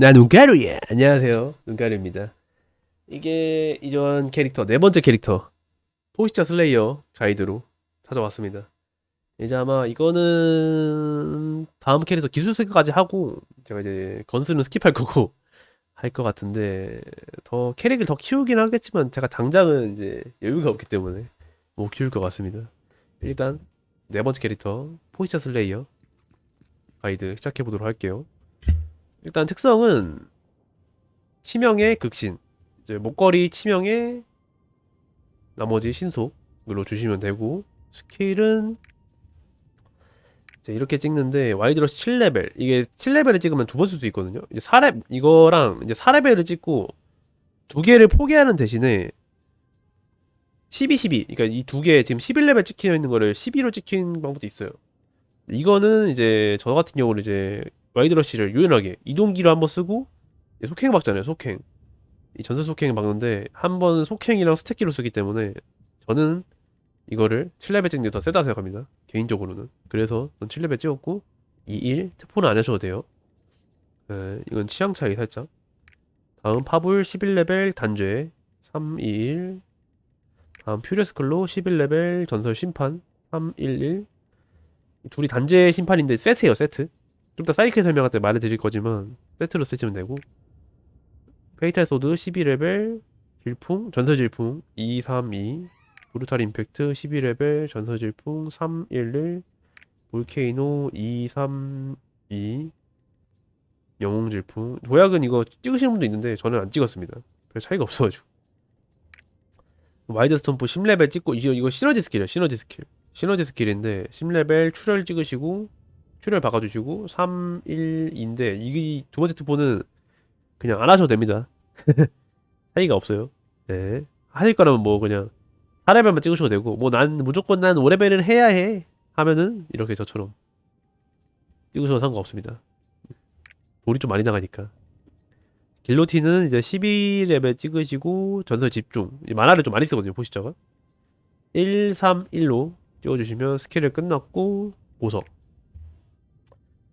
나 눈가루야. 안녕하세요. 눈가루입니다. 이게 이전 캐릭터 네 번째 캐릭터 포시자 슬레이어 가이드로 찾아왔습니다. 이제 아마 이거는 다음 캐릭터 기술 스까지 하고 제가 이제 건수는 스킵할 거고 할 것 같은데 더 캐릭을 더 키우긴 하겠지만 제가 당장은 이제 여유가 없기 때문에 못 키울 것 같습니다. 일단 네 번째 캐릭터 포시자 슬레이어 가이드 시작해 보도록 할게요. 일단 특성은 치명의 극신. 이제 목걸이 치명의 나머지 신속으로 주시면 되고 스킬은 이렇게 찍는데 와이드러시 7레벨. 이게 7레벨을 찍으면 두 번 쓸 수 있거든요. 이제 4레 이거랑 이제 4레벨을 찍고 두 개를 포기하는 대신에 12, 12 그러니까 이 두 개 지금 11레벨 찍혀 있는 거를 12로 찍힌 방법도 있어요. 이거는 이제 저 같은 경우는 이제 와이드러시를 유연하게 이동기로 한번 쓰고 속행 박잖아요 속행. 이 전설 속행 박는데 한 번 속행이랑 스택기로 쓰기 때문에 저는 이거를 7레벨 찍는 게 더 세다 생각합니다 개인적으로는. 그래서 전 7레벨 찍었고 2일 특포는 안 하셔도 돼요. 네, 이건 취향 차이 살짝. 다음 파불 11레벨 단죄 321 다음 퓨리스클로 11레벨 전설 심판 311 둘이 단죄 심판인데 세트예요 세트 좀 이따 사이클 설명할 때 말해드릴 거지만 세트로 쓰시면 되고. 페이탈 소드 12레벨 질풍 전설 질풍 232 브루탈 임팩트 12레벨 전설 질풍 311 볼케이노 232 영웅 질풍. 도약은 이거 찍으시는 분도 있는데 저는 안 찍었습니다. 별 차이가 없어가지고. 와이드 스톰프 10레벨 찍고 이거, 이거 시너지 스킬이에요 시너지 스킬. 시너지 스킬인데 10레벨 출혈 찍으시고 출혈 박아주시고 3, 1인데 이게 두 번째 특보는 그냥 안 하셔도 됩니다. 차이가 없어요. 네. 하실 거라면 뭐 그냥 4레벨만 찍으셔도 되고 뭐 난 무조건 난 5레벨을 해야 해 하면은 이렇게 저처럼 찍으셔도 상관없습니다. 돌이 좀 많이 나가니까. 길로틴은 이제 12레벨 찍으시고 전설 집중 이 만화를 좀 많이 쓰거든요 포시자가 1, 3, 1로 찍어주시면 스킬을 끝났고 보석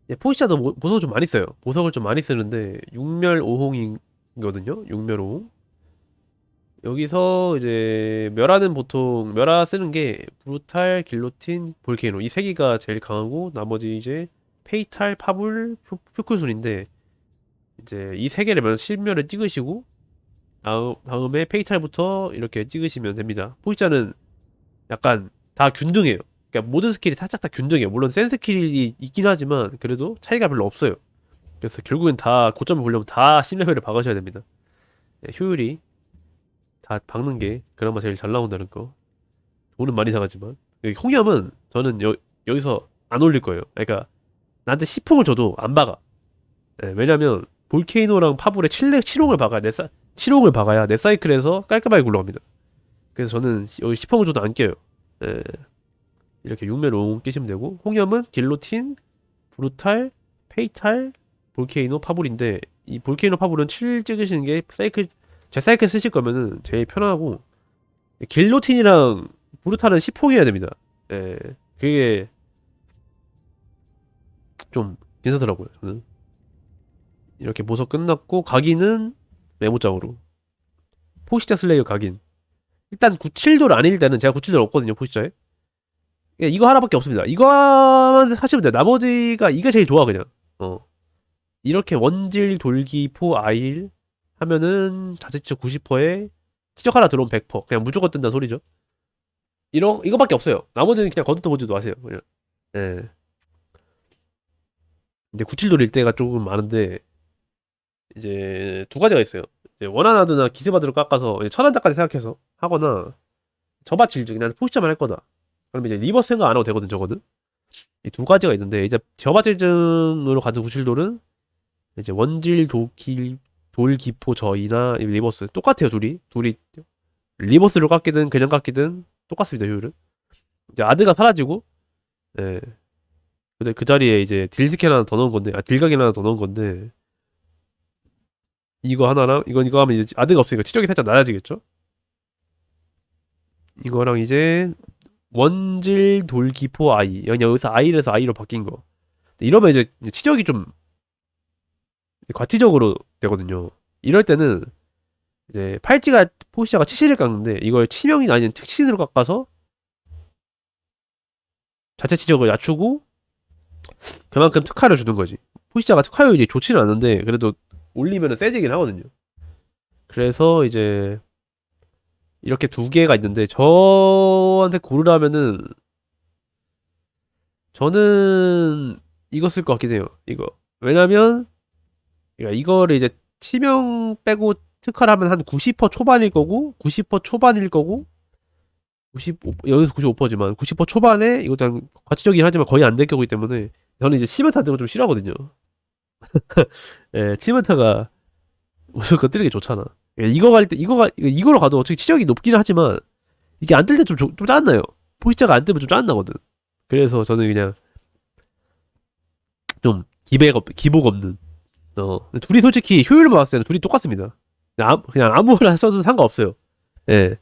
예, 포시자도 모- 보석을 좀 많이 써요. 보석을 좀 많이 쓰는데 육멸 5홍이거든요. 육멸 5홍. 여기서 이제 멸하는 보통 멸하 쓰는 게 브루탈, 길로틴, 볼케이노 이 세 개가 제일 강하고 나머지 이제 페이탈, 파불, 표- 표쿠순인데 이제 이 세 개를 면 실멸을 찍으시고 다음 다음 에 페이탈부터 이렇게 찍으시면 됩니다. 포시자는 약간 다 균등해요. 그러니까 모든 스킬이 살짝 다 균등해요. 물론 센 스킬이 있긴 하지만 그래도 차이가 별로 없어요. 그래서 결국엔 다 고점을 보려면 다 10레벨을 박으셔야 됩니다. 네, 효율이 다 박는 게 그나마 제일 잘 나온다는 거. 돈은 많이 나가지만 여기 홍염은 저는 여, 여기서 안 올릴 거예요. 그러니까 나한테 10홍을 줘도 안 박아. 네, 왜냐면 볼케이노랑 파불에 7, 7홍을 박아야 내 사, 7홍을 박아야 내 사이클에서 깔끔하게 굴러갑니다. 그래서 저는 여기 10홍을 줘도 안 껴요. 네. 이렇게 육면 롱 끼시면 되고 홍염은 길로틴, 브루탈, 페이탈, 볼케이노, 파불인데 이 볼케이노 파불은 7 찍으시는 게 사이클 제 사이클 쓰실 거면은 제일 편하고 길로틴이랑 브루탈은 10홍이어야 됩니다. 예. 그게 좀 괜찮더라고요. 저는 이렇게 보석 끝났고 각인은 메모장으로 포시자 슬레이어 각인 일단 97도를 아닐 때는 제가 97도를 없거든요 포시자에 예, 이거 하나밖에 없습니다. 이거만 하시면 돼요. 나머지가 이게 제일 좋아 그냥. 어. 이렇게 원질 돌기 포 아일 하면은 자체치적 90%에 치적 하나 들어오면 100% 그냥 무조건 뜬다 소리죠. 이러 이거밖에 없어요. 나머지는 그냥 거두도 보지도 마세요. 그냥. 예. 이제 97돌일 때가 조금 많은데 이제 두 가지가 있어요. 원하나드나 기세바드로 깎아서 이제 천한자까지 생각해서 하거나 저밭 일즉 그냥 포시자만 할 거다. 그러면 이제 리버스 생각 안 하고 되거든 저거는. 이 두 가지가 있는데 이제 저바질증으로 가는 구실돌은 이제 원질 도킬 돌기포 저이나 이 리버스 똑같아요 둘이. 둘이 리버스로 깎이든 그냥 깎이든 똑같습니다 효율은. 이제 아드가 사라지고 예. 근데 그 자리에 이제 딜 스캔 하나 더 넣은 건데 아 딜각인 하나 더 넣은 건데 이거 하나랑 이건 이거 하면 이제 아드가 없으니까 치력이 살짝 낮아지겠죠? 이거랑 이제 원질 돌기포 아이 여기 여기서 아이에서 아이로 바뀐 거 이러면 이제 치력이 좀 과치적으로 되거든요. 이럴 때는 이제 팔찌가 포시자가 치신을 깎는데 이걸 치명이 아닌 특신으로 깎아서 자체 치적을 낮추고 그만큼 특화를 주는 거지. 포시자가 특화율이 좋지는 않은데 그래도 올리면 세지긴 하거든요. 그래서 이제 이렇게 두 개가 있는데 저한테 고르라면은 저는 이거 쓸 것 같긴 해요. 이거 왜냐면 그러니까 이거를 이제 치명 빼고 특화를 하면 한 90% 초반일 거고 90% 초반일 거고 95 여기서 95%지만 90% 초반에 이것도 한 과치적이긴 하지만 거의 안될 거기 때문에 저는 이제 치명타 뜨는 거좀 싫어하거든요. 예, 치명타가 무조건 뜨는 게 좋잖아. 예, 이거 갈 때 이거가 이거- 이거로 가도 어차피 치적이 높긴 하지만 이게 안 뜰 때 좀좀 짜증나요. 포시자가 안 뜨면 좀 짜증나거든. 그래서 저는 그냥 좀 기백 없 기복 없는 어 둘이 솔직히 효율만 봤을 때는 둘이 똑같습니다. 그냥, 아무, 그냥 아무나 써도 상관없어요. 예.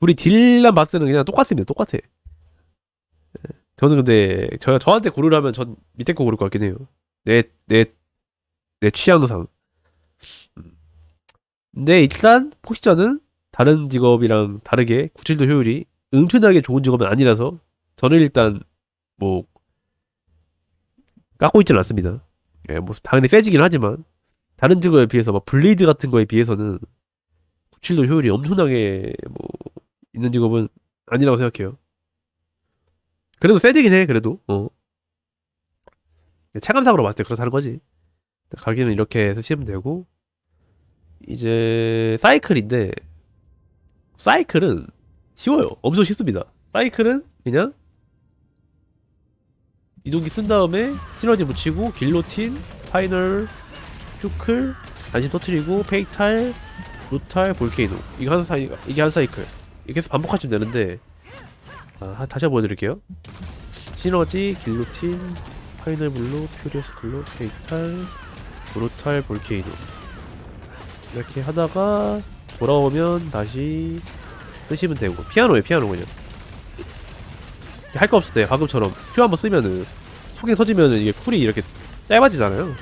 둘이 딜만 봤을 때는 그냥 똑같습니다. 똑같아. 예. 저는 근데 저 저한테 고르라면 전 밑에 거 고를 것 같긴 해요. 내 내 내 취향상. 음. 근데 일단 포시자는 다른 직업이랑 다르게 구칠도 효율이 엄청나게 좋은 직업은 아니라서 저는 일단 뭐 깎고 있지는 않습니다. 예, 뭐 당연히 세지긴 하지만 다른 직업에 비해서 막 블레이드 같은 거에 비해서는 97도 효율이 엄청나게 뭐 있는 직업은 아니라고 생각해요. 그래도 세지긴 해 그래도 어 체감상으로 봤을 때 그렇다는 거지. 가기는 이렇게 쓰시면 되고 이제 사이클인데 사이클은 쉬워요. 엄청 쉽습니다. 사이클은 그냥 이동기 쓴 다음에 시너지 붙이고 길로틴, 파이널, 큐클, 단신 터트리고 페이탈, 루탈, 볼케이노 이거 한 사이 이게 한 사이클 이렇게 해서 반복하시면 되는데 아, 하- 다시 한번 보여드릴게요. 시너지, 길로틴, 파이널 블루, 퓨리어스 클로, 페이탈, 루탈, 볼케이노 이렇게 하다가 돌아오면 다시 쓰시면 되고. 피아노에 피아노 그냥. 할 거 없을 때 방금처럼 큐 한번 쓰면은 속에 터지면은 이게 쿨이 이렇게 짧아지잖아요.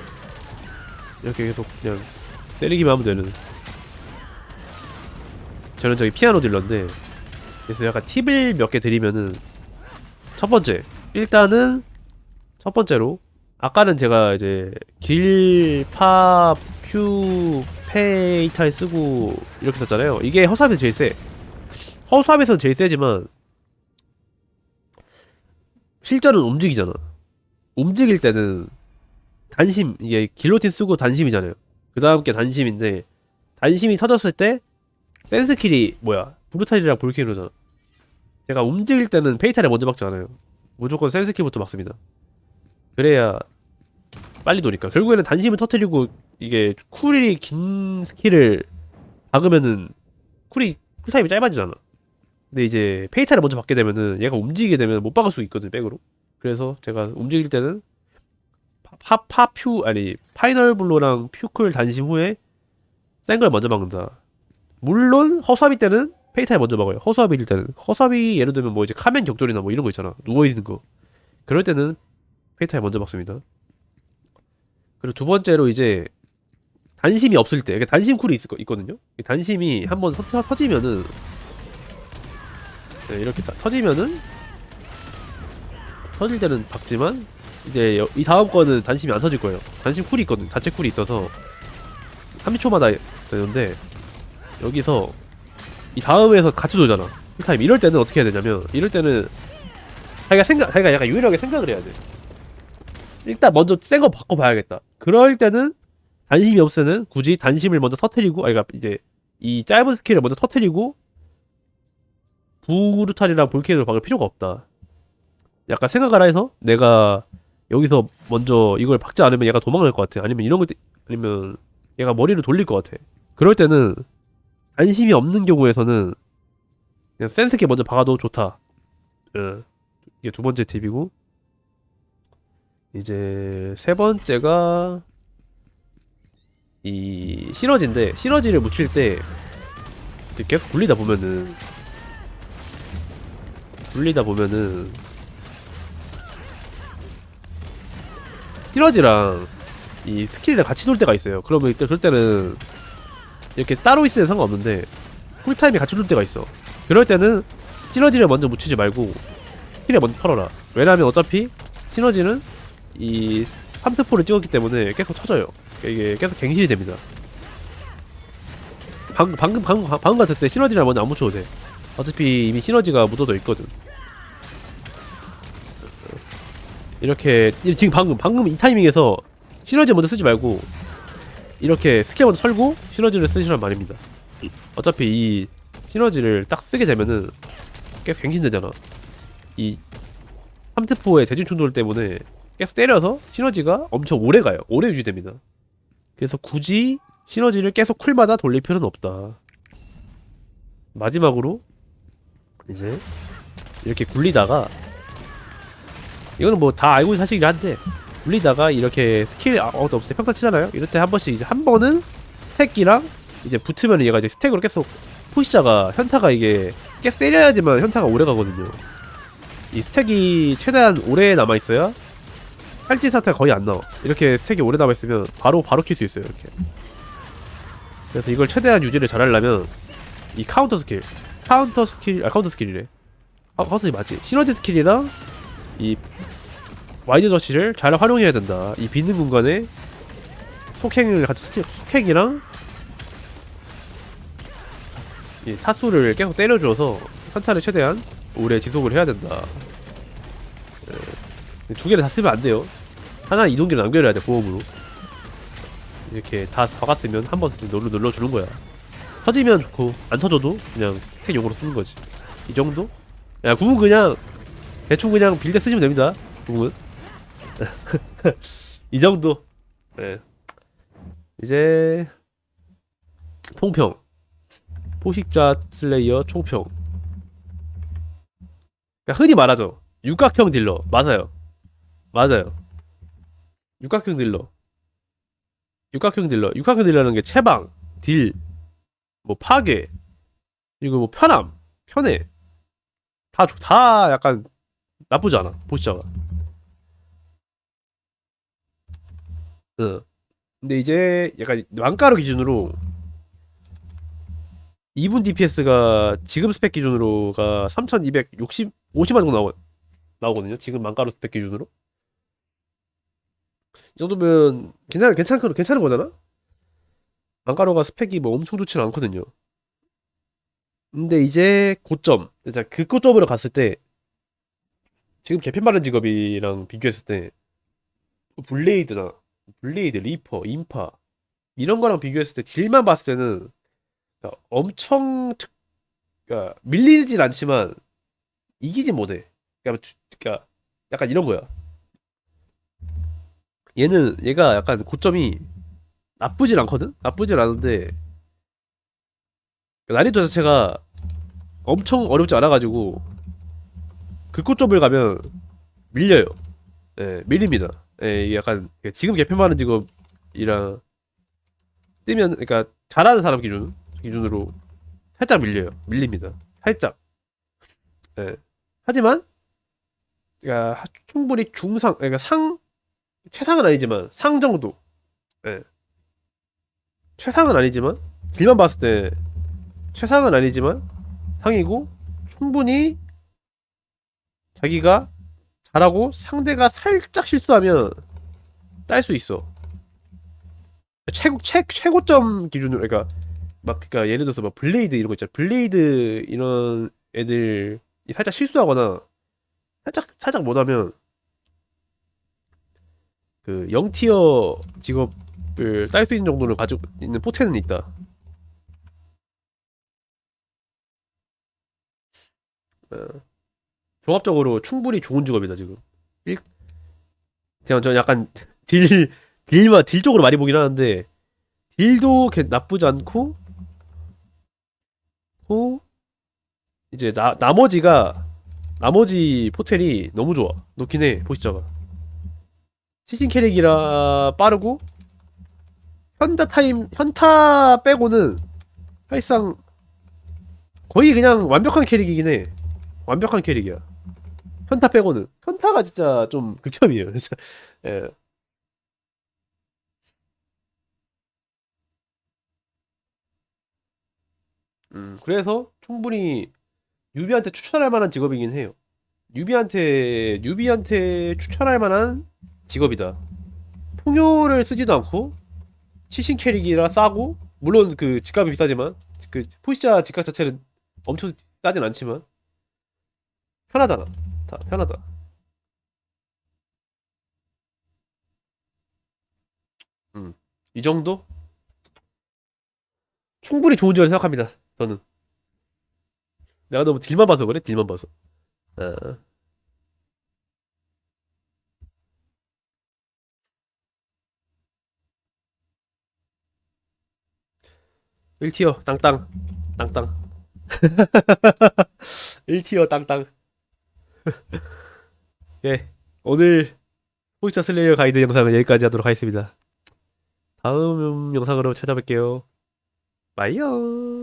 이렇게 계속 그냥 때리기만 하면 되는. 저는 저기 피아노 딜러인데 그래서 약간 팁을 몇 개 드리면은 첫 번째 일단은 첫 번째로 아까는 제가 이제 길, 팝, 큐, 페이탈 쓰고 이렇게 썼잖아요 이게 허수아비에서 제일 세 허수아비에서는 제일 세지만 실전은 움직이잖아. 움직일 때는 단심 이게 길로틴 쓰고 단심이잖아요. 그 다음 게 단심인데 단심이 터졌을 때 센스킬이 뭐야 브루탈이랑 볼케이노잖아. 제가 움직일 때는 페이탈에 먼저 박지 않아요. 무조건 센스킬부터 막습니다. 그래야 빨리 도니까 결국에는 단심을 터트리고 이게 쿨이 긴 스킬을 박으면은 쿨이 쿨타임이 짧아지잖아. 근데 이제 페이탈을 먼저 받게 되면은 얘가 움직이게 되면 못 박을 수 있거든 백으로. 그래서 제가 움직일 때는 파, 파, 퓨 아니 파이널 블로랑 퓨클 단심 후에 센 걸 먼저 박는다. 물론 허수아비 때는 페이탈 먼저 박아요. 허수아비일 때는 허수아비 예를 들면 뭐 이제 카멘 격돌이나 뭐 이런 거 있잖아. 누워 있는 거. 그럴 때는 페이탈 먼저 박습니다. 그리고 두 번째로 이제 단심이 없을 때, 단심 쿨이 있을 거 있거든요. 이 단심이 한번 서- 터지면은 네, 이렇게 다, 터지면은 터질 때는 박지만 이제 여- 이 다음 거는 단심이 안 터질 거예요. 단심 쿨이 있거든. 자체 쿨이 있어서 30초마다 되는데 여기서 이 다음에서 같이 돌잖아. 타임 이럴 때는 어떻게 해야 되냐면 이럴 때는 자기가 생각 자기가 약간 유일하게 생각을 해야 돼. 일단 먼저 센 거 바꿔 봐야겠다. 그럴 때는 단심이 때는 굳이 단심을 먼저 터트리고 아니 그러니까 이제 이 짧은 스킬을 먼저 터트리고 부루탈이랑 볼케이노를 박을 필요가 없다. 약간 생각을 해서 내가 여기서 먼저 이걸 박지 않으면 얘가 도망갈 것 같아. 아니면 이런 거 아니면 얘가 머리를 돌릴 것 같아. 그럴 때는 안심이 없는 경우에서는 그냥 센스키 먼저 박아도 좋다. 예. 이게 두 번째 팁이고 이제 세 번째가 이 시너지인데 시너지를 묻힐 때 계속 굴리다 보면은 굴리다 보면은 시너지랑 이 스킬이랑 같이 놀 때가 있어요. 그러면 이때 그럴 때는 이렇게 따로 있으면 상관없는데 쿨타임이 같이 놀 때가 있어. 그럴 때는 시너지를 먼저 묻히지 말고 스킬에 먼저 털어라. 왜냐하면 어차피 시너지는 이 3트포를 찍었기 때문에 계속 쳐져요. 이게 계속 갱신이 됩니다. 방금 방금 방금 방금 같을 때 시너지를 먼저 안 묻혀도 돼. 어차피 이미 시너지가 묻어져 있거든. 이렇게 이- 지금 방금 방금 이 타이밍에서 시너지 먼저 쓰지 말고 이렇게 스킬 먼저 설고 시너지를 쓰시란 말입니다. 어차피 이 시너지를 딱 쓰게 되면은 계속 갱신되잖아. 이 3트포의 대진 충돌 때문에 계속 때려서 시너지가 엄청 오래 가요. 오래 유지됩니다. 그래서 굳이 시너지를 계속 쿨마다 돌릴 필요는 없다. 마지막으로 이제 이렇게 굴리다가 이거는 뭐 다 알고 있는 사실이긴 한데 굴리다가 이렇게 스킬 아무것도 없을 때 평타 치잖아요. 이럴 때 한 번씩 이제 한 번은 스택이랑 이제 붙으면 얘가 이제 스택으로 계속 포시자가 현타가 이게 계속 때려야지만 현타가 오래 가거든요. 이 스택이 최대한 오래 남아 있어야 팔찌 사태가 거의 안 나와. 이렇게 스택이 오래 남아 있으면 바로 바로 킬 수 있어요. 이렇게. 그래서 이걸 최대한 유지를 잘하려면 이 카운터 스킬, 카운터 스킬, 아 카운터 스킬이래. 아 카운터 스킬 맞지? 시너지 스킬이랑 이 와이드 저시를 잘 활용해야 된다. 이 비는 공간에 속행을 같이 속- 속행이랑 이 타수를 계속 때려줘서 산타를 최대한 오래 지속을 해야 된다. 예. 두 개를 다 쓰면 안 돼요. 하나 이동기를 남겨놔야 돼 보험으로. 이렇게 다 박았으면 한번 눌러 눌러주는 거야. 터지면 좋고 안 터져도 그냥 스택용으로 쓰는 거지. 이 정도? 야 궁은 그냥 대충 그냥 빌드 쓰시면 됩니다. 궁은 이 정도. 네. 이제 통평 포식자 슬레이어 총평. 그러니까 흔히 말하죠. 육각형 딜러 맞아요. 맞아요. 육각형 딜러. 육각형 딜러. 육각형 딜러는 게 체방, 딜, 뭐 파괴, 그리고 뭐 편함, 편해. 다, 좋- 다 약간 나쁘지 않아. 보시자가. 응. 근데 이제 약간 왕가루 기준으로 2분 DPS가 지금 스펙 기준으로가 3260 50만 정도 나오, 나오거든요. 지금 망가루 스펙 기준으로. 이 정도면 괜찮 괜찮 괜찮은 거잖아. 망가루가 스펙이 뭐 엄청 좋지는 않거든요. 근데 이제 고점, 자, 그 고점으로 갔을 때 지금 개편 바른 직업이랑 비교했을 때 블레이드나 블레이드, 리퍼, 인파 이런 거랑 비교했을 때 딜만 봤을 때는 엄청 특, 그러니까 밀리진 않지만 이기진 못해. 그러니까, 주- 그러니까 약간 이런 거야. 얘는 얘가 약간 고점이 나쁘진 않거든. 나쁘진 않은데 그러니까 난이도 자체가 엄청 어렵지 않아가지고 그 고점을 가면 밀려요. 예, 밀립니다. 예, 약간 지금 개편 많은 직업이랑 뜨면 그러니까 잘하는 사람 기준 기준으로 살짝 밀려요. 밀립니다. 살짝. 예. 하지만 그러니까 하- 충분히 중상 그러니까 상 최상은 아니지만 상 정도. 예. 최상은 아니지만 딜만 봤을 때 최상은 아니지만 상이고 충분히 자기가 잘하고 상대가 살짝 실수하면 딸 수 있어. 최고 최 최고점 기준으로 그러니까 막 그러니까 예를 들어서 막 블레이드 이런 거 있잖아. 블레이드 이런 애들이 살짝 실수하거나 살짝 살짝 못하면 그 0티어 직업을 딸 수 있는 정도를 가지고 있는 포텐은 있다. 어, 종합적으로 충분히 좋은 직업이다 지금. 일... 그냥 저 약간 딜 딜만 딜 쪽으로 많이 보긴 하는데 딜도 개- 나쁘지 않고 고 이제 나 나머지가 나머지 포텔이 너무 좋아. 놓긴 해 보시자가. 시신 캐릭이라 빠르고 현타 타임 현타 빼고는 사실상 거의 그냥 완벽한 캐릭이긴 해. 완벽한 캐릭이야. 현타 빼고는 현타가 진짜 좀 극혐이에요. 진짜. 예. 음, 그래서 충분히 유비한테 추천할 만한 직업이긴 해요. 유비한테 유비한테 추천할 만한 직업이다. 풍요를 쓰지도 않고 치신 캐릭이라 싸고 물론 그 집값이 비싸지만 그 포시자 집값 자체는 엄청 싸진 않지만 편하잖아. 다 편하다. 음, 이 정도 충분히 좋은 지원 생각합니다. 저는 내가 너무 딜만 봐서 그래 딜만 봐서. 아. 1티어 땅땅. 땅땅. 1티어 땅땅. 예 오늘 포스터 슬레이어 가이드 영상은 여기까지 하도록 하겠습니다. 다음 영상으로 찾아뵐게요. 바이요